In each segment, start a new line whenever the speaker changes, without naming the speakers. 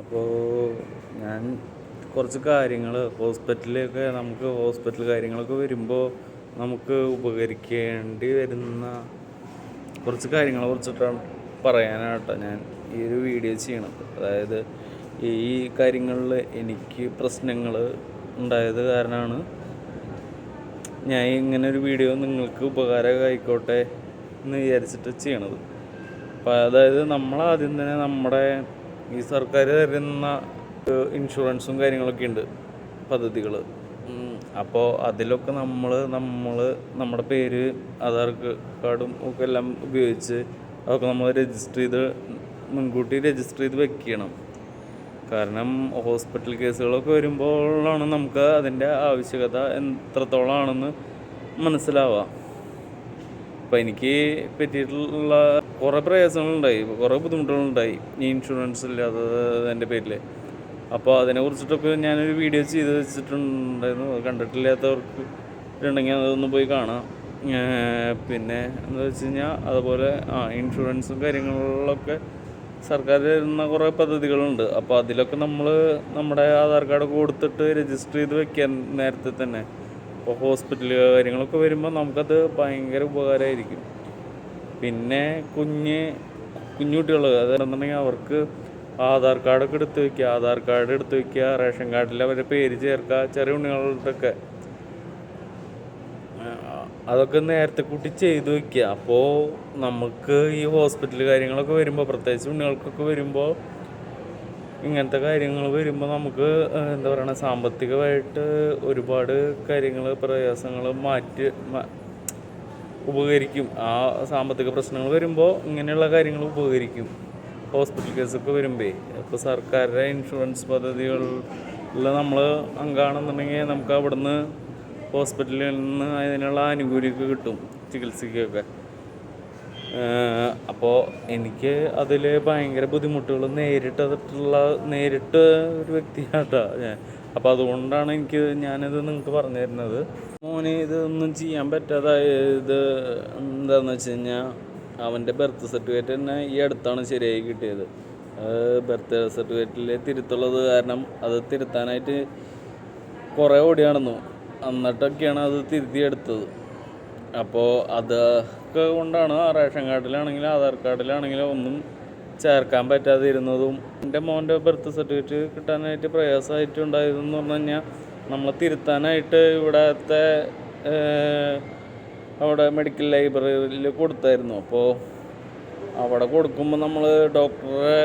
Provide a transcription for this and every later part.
അപ്പോൾ ഞാൻ കുറച്ച് കാര്യങ്ങൾ ഹോസ്പിറ്റലിലൊക്കെ നമുക്ക് ഹോസ്പിറ്റൽ കാര്യങ്ങളൊക്കെ വരുമ്പോൾ നമുക്ക് ഉപകരിക്കേണ്ടി വരുന്ന കുറച്ച് കാര്യങ്ങളെ കുറിച്ചിട്ടാണ് പറയാനാട്ടോ ഞാൻ ഈ ഒരു വീഡിയോ ചെയ്യണത്. അതായത് ഈ കാര്യങ്ങളിൽ എനിക്ക് പ്രശ്നങ്ങൾ ഉണ്ടായത് കാരണമാണ് ഞാൻ ഇങ്ങനെ ഒരു വീഡിയോ നിങ്ങൾക്ക് ഉപകാരമായിക്കോട്ടെ എന്ന് വിചാരിച്ചിട്ട് ചെയ്യണത്. അപ്പോൾ അതായത് നമ്മളാദ്യം തന്നെ നമ്മുടെ ഈ സർക്കാർ തരുന്ന ഇൻഷുറൻസും കാര്യങ്ങളൊക്കെ ഉണ്ട് പദ്ധതികൾ അപ്പോൾ അതിലൊക്കെ നമ്മൾ നമ്മൾ നമ്മുടെ പേര് ആധാർ കാർഡും ഒക്കെ എല്ലാം ഉപയോഗിച്ച് അതൊക്കെ നമ്മൾ രജിസ്റ്റർ ചെയ്ത് മുൻകൂട്ടി രജിസ്റ്റർ ചെയ്ത് വെക്കണം. കാരണം ഹോസ്പിറ്റൽ കേസുകളൊക്കെ വരുമ്പോഴാണ് നമുക്ക് അതിന്റെ ആവശ്യകത എത്രത്തോളമാണെന്ന് മനസ്സിലാവുക. അപ്പം എനിക്ക് പറ്റിയിട്ടുള്ള കുറേ പ്രയാസങ്ങളുണ്ടായി കുറേ ബുദ്ധിമുട്ടുകളുണ്ടായി ഈ ഇൻഷുറൻസ് ഇല്ലാതെ എന്റെ പേരിൽ അപ്പോൾ അതിനെ കുറിച്ചിട്ടൊക്കെ ഞാനൊരു വീഡിയോ ചെയ്ത് വെച്ചിട്ടുണ്ടായിരുന്നു. അത് കണ്ടിട്ടില്ലാത്തവർക്ക് ഉണ്ടെങ്കിൽ അതൊന്ന് പോയി കാണാം. പിന്നെ എന്ന് വെച്ച് കഴിഞ്ഞാൽ അതുപോലെ ആ ഇൻഷുറൻസും കാര്യങ്ങളിലൊക്കെ സർക്കാർ തരുന്ന കുറേ പദ്ധതികളുണ്ട്. അപ്പോൾ അതിലൊക്കെ നമ്മൾ നമ്മുടെ ആധാർ കാർഡ് കൊടുത്തിട്ട് രജിസ്റ്റർ ചെയ്ത് വെക്കാൻ നേരത്തെ തന്നെ ഇപ്പോൾ ഹോസ്പിറ്റൽ കാര്യങ്ങളൊക്കെ വരുമ്പോൾ നമുക്കത് ഭയങ്കര ഉപകാരമായിരിക്കും പിന്നെ കുഞ്ഞ് കുഞ്ഞുകുട്ടികൾ അതെന്നുണ്ടെങ്കിൽ അവർക്ക് ആധാർ കാർഡൊക്കെ എടുത്ത് വയ്ക്കുക. ആധാർ കാർഡ് എടുത്ത് വയ്ക്കുക റേഷൻ കാർഡിൽ അവരുടെ പേര് ചേർക്കുക ചെറിയ ഉണ്ണികളുടെയൊക്കെ അതൊക്കെ നേരത്തെ കൂട്ടി ചെയ്തു വയ്ക്കുക. അപ്പോൾ നമുക്ക് ഈ ഹോസ്പിറ്റൽ കാര്യങ്ങളൊക്കെ വരുമ്പോൾ പ്രത്യേകിച്ച് ഉണ്ണികൾക്കൊക്കെ വരുമ്പോൾ ഇങ്ങനത്തെ കാര്യങ്ങൾ വരുമ്പോൾ നമുക്ക് എന്താ പറയുക സാമ്പത്തികമായിട്ട് ഒരുപാട് കാര്യങ്ങൾ പ്രയാസങ്ങൾ മാറ്റി ഉപകരിക്കും. ആ സാമ്പത്തിക പ്രശ്നങ്ങൾ വരുമ്പോൾ ഇങ്ങനെയുള്ള കാര്യങ്ങൾ ഉപകരിക്കും. ഹോസ്പിറ്റൽ കേസൊക്കെ വരുമ്പേ ഇപ്പോൾ സർക്കാരിന്റെ ഇൻഷുറൻസ് പദ്ധതികളിൽ നമ്മൾ അംഗമാണെന്നുണ്ടെങ്കിൽ നമുക്ക് അവിടുന്ന് ഹോസ്പിറ്റലിൽ നിന്ന് അതിനുള്ള ആനുകൂല്യമൊക്കെ കിട്ടും ചികിത്സയ്ക്കൊക്കെ. അപ്പോൾ എനിക്ക് അതിൽ ഭയങ്കര ബുദ്ധിമുട്ടുകൾ നേരിട്ടിട്ടുള്ള നേരിട്ട് ഒരു വ്യക്തിയാട്ടോ ഞാൻ. അപ്പോൾ അതുകൊണ്ടാണ് എനിക്ക് ഞാനിത് നിങ്ങൾക്ക് പറഞ്ഞു തരുന്നത്. മോന് ഇതൊന്നും ചെയ്യാൻ പറ്റാതായത് എന്താണെന്ന് വെച്ച് കഴിഞ്ഞാൽ അവന്റെ ബർത്ത് സർട്ടിഫിക്കറ്റ് തന്നെ ഈ അടുത്താണ് ശരിയായി കിട്ടിയത്. ബർത്ത് സർട്ടിഫിക്കറ്റിൽ തിരുത്തുള്ളത് കാരണം അത് തിരുത്താനായിട്ട് കുറേ ഓടി നടന്നു. എന്നിട്ടൊക്കെയാണ് അത് തിരുത്തിയെടുത്തത്. അപ്പോൾ അതൊക്കെ കൊണ്ടാണ് ആ റേഷൻ കാർഡിലാണെങ്കിലും ആധാർ കാർഡിലാണെങ്കിലും ഒന്നും ചേർക്കാൻ പറ്റാതിരുന്നതും എന്റെ മോന്റെ ബർത്ത് സർട്ടിഫിക്കറ്റ് കിട്ടാനായിട്ട് പ്രയാസമായിട്ടുണ്ടായതെന്ന് പറഞ്ഞു കഴിഞ്ഞാൽ നമ്മൾ തിരുത്താനായിട്ട് ഇവിടത്തെ അവിടെ മെഡിക്കൽ ലൈബ്രറിയിൽ കൊടുത്തായിരുന്നു. അപ്പോൾ അവിടെ കൊടുക്കുമ്പോൾ നമ്മൾ ഡോക്ടറെ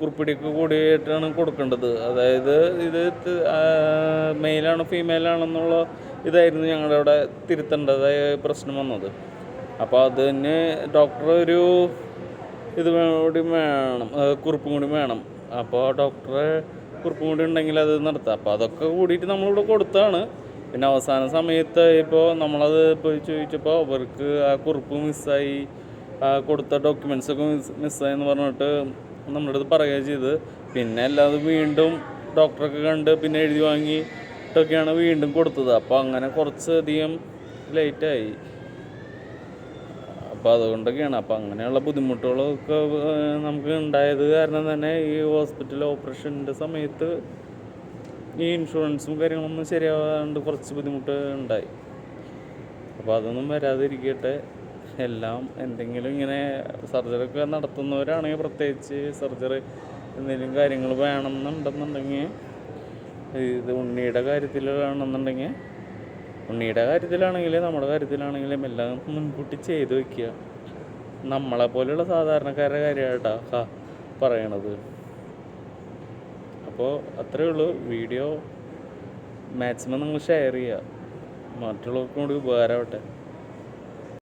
കുറിപ്പിടിക്ക് കൂടിയിട്ടാണ് കൊടുക്കേണ്ടത്. അതായത് ഇത് മെയിലാണോ ഫീമെയിലാണെന്നുള്ള ഇതായിരുന്നു ഞങ്ങളുടെ അവിടെ തിരുത്തേണ്ടതായ പ്രശ്നം വന്നത്. അപ്പോൾ അതിന് ഡോക്ടർ ഒരു ഇത് കൂടി വേണം കുറിപ്പും കൂടി വേണം. അപ്പോൾ ഡോക്ടറെ കുറിപ്പും കൂടി ഉണ്ടെങ്കിൽ അത് നടത്താം. അപ്പോൾ അതൊക്കെ കൂടിയിട്ട് നമ്മളിവിടെ കൊടുത്താണ്. പിന്നെ അവസാന സമയത്ത് ഇപ്പോൾ നമ്മളത് പോയി ചോദിച്ചപ്പോൾ അവർക്ക് ആ കുറിപ്പ് മിസ്സായി. ആ കൊടുത്ത ഡോക്യുമെൻസ് ഒക്കെ മിസ് മിസ്സായി എന്ന് പറഞ്ഞിട്ട് നമ്മുടെ അടുത്ത് പറയുകയും ചെയ്ത്. പിന്നെ അല്ലാതെ വീണ്ടും ഡോക്ടറൊക്കെ കണ്ട് പിന്നെ എഴുതി വാങ്ങിയിട്ടൊക്കെയാണ് വീണ്ടും കൊടുത്തത്. അപ്പോൾ അങ്ങനെ കുറച്ചധികം ലേറ്റായി അപ്പോൾ അതുകൊണ്ടൊക്കെയാണ്. അപ്പോൾ അങ്ങനെയുള്ള ബുദ്ധിമുട്ടുകളൊക്കെ നമുക്ക് ഉണ്ടായത് കാരണം തന്നെ ഈ ഹോസ്പിറ്റൽ ഓപ്പറേഷന്റെ സമയത്ത് ഈ ഇൻഷുറൻസും കാര്യങ്ങളൊന്നും ശരിയാവാണ്ട് കുറച്ച് ബുദ്ധിമുട്ട് ഉണ്ടായി. അപ്പോൾ അതൊന്നും വരാതിരിക്കട്ടെ. എല്ലാം എന്തെങ്കിലും ഇങ്ങനെ സർജറി ഒക്കെ നടത്തുന്നവരാണെങ്കിൽ പ്രത്യേകിച്ച് സർജറി എന്തെങ്കിലും കാര്യങ്ങൾ വേണമെന്നുണ്ടെന്നുണ്ടെങ്കിൽ ഇത് ഉണ്ണിയുടെ കാര്യത്തിലാണെന്നുണ്ടെങ്കിൽ ഉണ്ണിയുടെ കാര്യത്തിലാണെങ്കിൽ നമ്മുടെ കാര്യത്തിലാണെങ്കിലും എല്ലാം മുൻകൂട്ടി ചെയ്തു വെക്കുക. നമ്മളെ പോലെയുള്ള സാധാരണക്കാരുടെ കാര്യമായിട്ടാ പറയണത്. അപ്പോൾ അത്രയേ ഉള്ളൂ. വീഡിയോ മാക്സിമം നിങ്ങൾ ഷെയർ ചെയ്യുക. മറ്റുള്ളവർക്കും കൂടി ഉപകാരമാവട്ടെ.